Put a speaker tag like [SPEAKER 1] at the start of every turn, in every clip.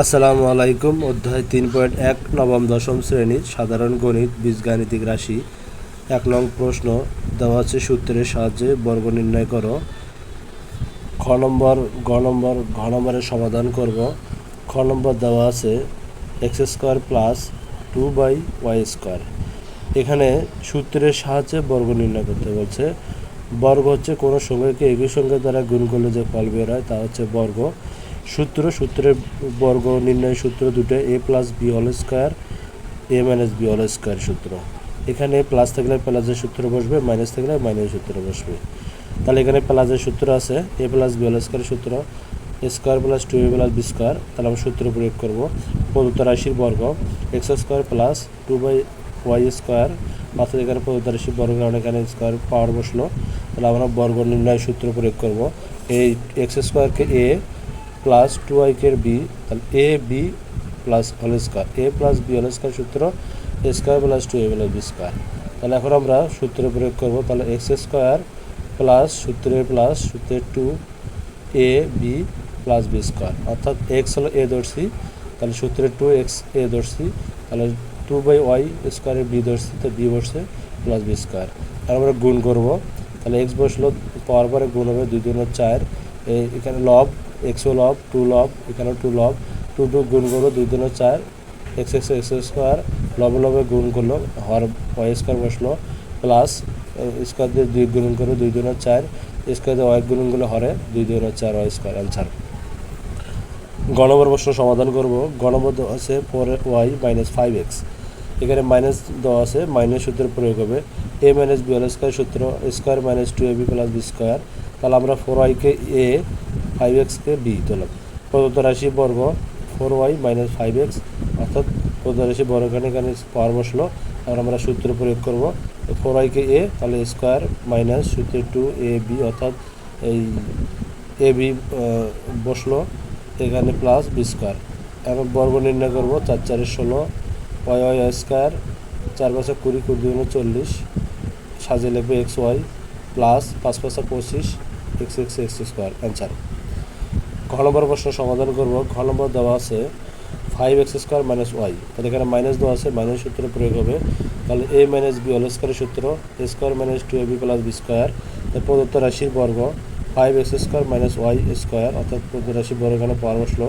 [SPEAKER 1] আসসালামু আলাইকুম, অধ্যায় তিন পয়েন্ট এক, নবম, দশম শ্রেণির সাধারণ গণিত, বীজগাণিতিক রাশি। এক নং প্রশ্ন, দেওয়া আছে সূত্রের সাহায্যে, বর্গ নির্ণয় করো। খ নম্বর, গ নম্বর, ঘ নম্বরের সমাধান করব। খ নম্বর দেওয়া আছে, x square plus two by y square. এখানে সূত্রের সাহায্যে বর্গ নির্ণয় করতে বলছে। বর্গ হচ্ছে কোনো সংখ্যাকে একই সংখ্যা দ্বারা গুণ করলে যে ফল বের হয়, তা হচ্ছে বর্গ। সূত্র, সূত্রের বর্গ, নির্ণয় সূত্র দুটো, এ প্লাস বি হল স্কোয়ার এ মাইনাস বি হল স্কোয়ার সূত্র। এখানে প্লাস থাকলে প্লাসের সূত্র বসবে মাইনাস থাকলে মাইনাস সূত্র বসবে। তাহলে এখানে প্লাসের সূত্র আছে এ প্লাস বি হল স্কোয়ার সূত্র square plus two a plus b square তাহলে আমরা সূত্র প্রয়োগ করব। প্রদত্ত রাশির বর্গ x square plus two by y square অর্থাৎ এখানে প্রদত্ত রাশির বর্গ কারণ এখানে স্কোয়ার পাওয়ার বসল। তাহলে আমরা বর্গ নির্ণয় সূত্র প্রয়োগ করব। এই এক্স স্কোয়ারকে এ প্লাস টু আইকের বি, তাহলে এ বি প্লাস হল স্কোয়ার এ প্লাস বি হল স্কোয়ার সূত্র a square plus two a plus b square তাহলে এখন আমরা সূত্রে প্রয়োগ করব। তাহলে এক্স স্কোয়ার প্লাস সূত্রে প্লাস সূত্রে two a b plus b square অর্থাৎ এক্স হলো এ ধরছি, তাহলে সূত্রে টু এক্স এ ধরছি, তাহলে টু বাই ওয়াই স্কোয়ারে বি ধরছি, তো বি বসছে প্লাস বি স্কোয়ার আর আমরা গুণ করব। তাহলে এক্স বসল, পাওয়ার পরে গুণ হবে দুই দুই চার। এখানে লব এক্সও লব টু লব এখানেও টু লব টু টু গুণ করব দুই দিনে চার এক্স এক্স এক্স স্কোয়ার লবে লবে গুণ করল, হর ওয়াই স্কোয়ার বসল প্লাস স্কোয়ার দিয়ে দুই গুণ করব দুই দিনে চার স্কোয়ার দিয়ে ওয়াই গুণ করলে হরে দুই দিনে চার ওয়াই স্কোয়ার অ্যান্সার গণবর প্রশ্ন সমাধান করব গণবর আছে four y minus five x এখানে মাইনাস দেওয়া আছে মাইনাস সূত্রের প্রয়োগ হবে এ মাইনাস বি হল স্কোয়ার সূত্র square minus two a b plus b square তাহলে আমরা ফোর ওয়াইকে এ ফাইভ এক্সকে বি দিলাম প্রদত্ত রাশি বর্গ four y minus five x অর্থাৎ প্রদত্ত রাশি বর্গ এখানে এখানে পাওয়ার বসল। আর আমরা সূত্র প্রয়োগ করব। ফোর ওয়াইকে এ তাহলে স্কোয়ার মাইনাস সূত্রে টু এ বি অর্থাৎ এই এ বি বসল। এখানে প্লাস বি স্কোয়ার এখন বর্গ নির্ণয় করব, চার চারের ষোলো ওয়াই ওয়াই স্কোয়ার চার পাঁচা কুড়ি কুড়ি দুগুণে চল্লিশ, সাজিয়ে লিখবে এক্স ওয়াই প্লাস পাঁচ পাঁচা পঁচিশ x x x square answer ঘ নম্বর প্রশ্ন সমাধান করব। ঘ নম্বর দেওয়া আছে five x square minus y তাহলে এখানে মাইনাস দেওয়া আছে মাইনাস সূত্র প্রয়োগ হবে। তাহলে এ মাইনাস বি হল স্কোয়ারের সূত্র a square minus two a b plus b square প্রদত্ত রাশির বর্গ five x square minus y square অর্থাৎ প্রদত্ত রাশির বর্গ এখানে পাওয়ার বসল।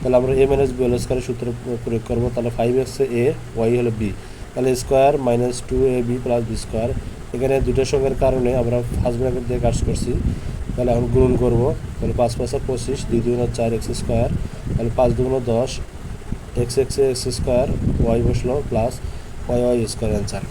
[SPEAKER 1] তাহলে আমরা এ মাইনাস বি হল স্কোয়ারের সূত্র প্রয়োগ করব। তাহলে ফাইভ এক্স এ ওয়াই হলো বি তাহলে square minus two a b plus b square এখানে দুটো সঙ্গের কারণে আমরা ফার্স্ট ব্র্যাকেট দিয়ে কাজ করছি। তাহলে এখন গুণ করব। তাহলে পাঁচ পাঁচা পঁচিশ, দুই দুগুণ চার এক্স স্কোয়ার। তাহলে পাঁচ দুগুণ দশ, x x x square, y বসল, plus y y square answer.